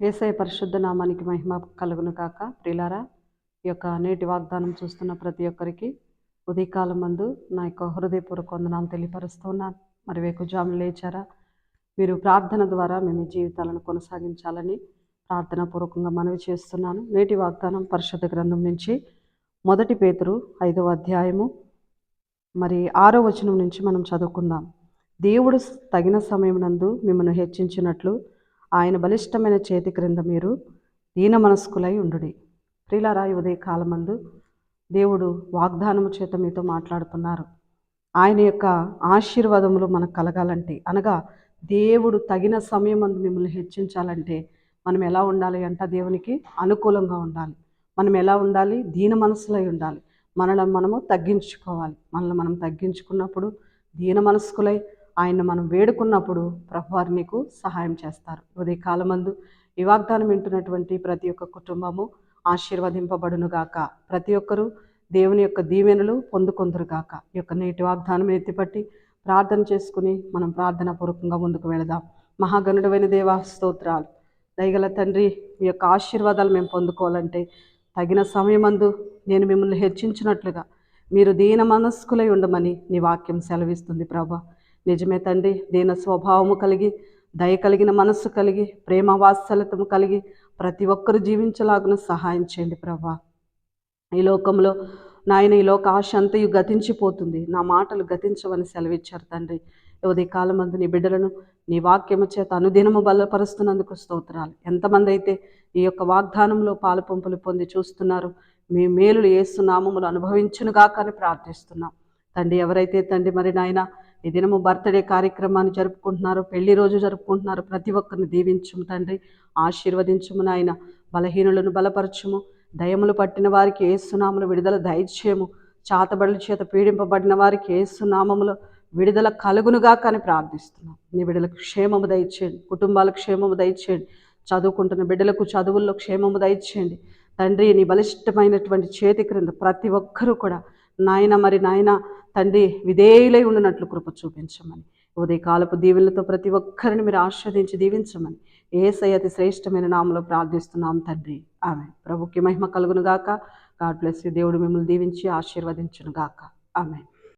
ఏసఐ పరిశుద్ధ నామానికి మహిమ కలుగును కాక ప్రిలారా ఈ యొక్క నేటి వాగ్దానం చూస్తున్న ప్రతి ఒక్కరికి ఉదయకాలం మందు నా యొక్క హృదయపూర్వక వందనాలు తెలియపరుస్తున్నాను మరి వేకుజాము లేచారా? మీరు ప్రార్థన ద్వారా మేము జీవితాలను కొనసాగించాలని ప్రార్థన పూర్వకంగా మనవి చేస్తున్నాను. నేటి వాగ్దానం పరిశుద్ధ గ్రంథం నుంచి మొదటి పేతురు ఐదవ అధ్యాయము మరి ఆరో వచనం నుంచి మనం చదువుకుందాం. దేవుడు తగిన సమయం నందు మిమ్మల్ని హెచ్చించినట్లు ఆయన బలిష్టమైన చేతి క్రింద మీరు దీన మనస్కులై ఉండుడి. ప్రిలారా ఉదయ కాలమందు దేవుడు వాగ్దానము చేత మీతో మాట్లాడుతున్నారు. ఆయన యొక్క ఆశీర్వాదములు మనకు కలగాలంటే అనగా దేవుడు తగిన సమయమందు మిమ్మల్ని హెచ్చించాలంటే మనం ఎలా ఉండాలి అంట దేవునికి అనుకూలంగా ఉండాలి. మనం ఎలా ఉండాలి? దీన మనసులై ఉండాలి. మనల్ని మనము తగ్గించుకోవాలి. మనల్ని మనం తగ్గించుకున్నప్పుడు దీన మనస్కులై ఆయన మనం వేడుకున్నప్పుడు ప్రభువారు నీకు సహాయం చేస్తారు. ఉదయ కాలమందు ఈ వాగ్దానం వింటున్నటువంటి ప్రతి ఒక్క కుటుంబము ఆశీర్వదింపబడునుగాక. ప్రతి ఒక్కరూ దేవుని యొక్క దీవెనలు పొందుకొందురుగాక. ఈ యొక్క నేటి వాగ్దానం ఎత్తిపట్టి ప్రార్థన చేసుకుని మనం ప్రార్థన పూర్వకంగా ముందుకు వెళదాం. మహాగణుడమైన దేవా స్తోత్రాలు. దయగల తండ్రి మీ యొక్క ఆశీర్వాదాలు మేము పొందుకోవాలంటే తగిన సమయమందు నేను మిమ్మల్ని హెచ్చించినట్లుగా మీరు దీన మనస్కులై ఉండమని నీ వాక్యం సెలవిస్తుంది ప్రభా. నిజమే తండ్రి దీన స్వభావము కలిగి దయ కలిగిన మనస్సు కలిగి ప్రేమ వాత్సల్యతము కలిగి ప్రతి ఒక్కరు జీవించలాగున సహాయం చేయండి ప్రభా. ఈ లోకంలో నాయన ఈ లోక ఆశ అంతయు గతించిపోతుంది. నా మాటలు గతించవని సెలవిచ్చారు తండ్రి. ఉదయకాలం కాలమందు నీ బిడ్డలను నీ వాక్యము చేత అనుదినము బలపరుస్తున్నందుకు స్తోత్రాలు. ఎంతమంది అయితే ఈ యొక్క వాగ్దానంలో పాలపంపులు పొంది చూస్తున్నారు మీ మేలులు ఏసునామములు అనుభవించునుగాక అని ప్రార్థిస్తున్నాం. తండ్రి ఎవరైతే తండ్రి మరి నాయన ఈ దినము బర్త్డే కార్యక్రమాన్ని జరుపుకుంటున్నారు పెళ్ళి రోజు జరుపుకుంటున్నారు. ప్రతి ఒక్కరిని దీవించుము తండ్రి ఆశీర్వదించుము నాయన. బలహీనులను బలపరచుము. దయములు పట్టిన వారికి ఏసునాములు విడుదల దయచేయము. చాతబడుల చేత పీడింపబడిన వారికి ఏసునామములు విడుదల కలుగునుగా కానీ ప్రార్థిస్తున్నాం. నీ బిడ్డలకు క్షేమము దయచేయండి. కుటుంబాలకు క్షేమము దయచేయండి. చదువుకుంటున్న బిడ్డలకు చదువుల్లో క్షేమము దయచేయండి. తండ్రి నీ బలిష్టమైనటువంటి చేతి క్రింద ప్రతి ఒక్కరూ కూడా నాయన మరి నాయన తండ్రి విధేయులై ఉండినట్లు కృప చూపించమని. ఉదయకాలపు దీవెనలతో ప్రతి ఒక్కరిని మీరు ఆస్వాదించి దీవించమని. ఏసై అతి శ్రేష్టమైన నామలో ప్రార్థిస్తున్నాం తండ్రి. ఆమె ప్రభుకి మహిమ కలుగును గాక గాడ్ బ్లెస్ దేవుడు మిమ్మల్ని దీవించి ఆశీర్వదించును గాక ఆమె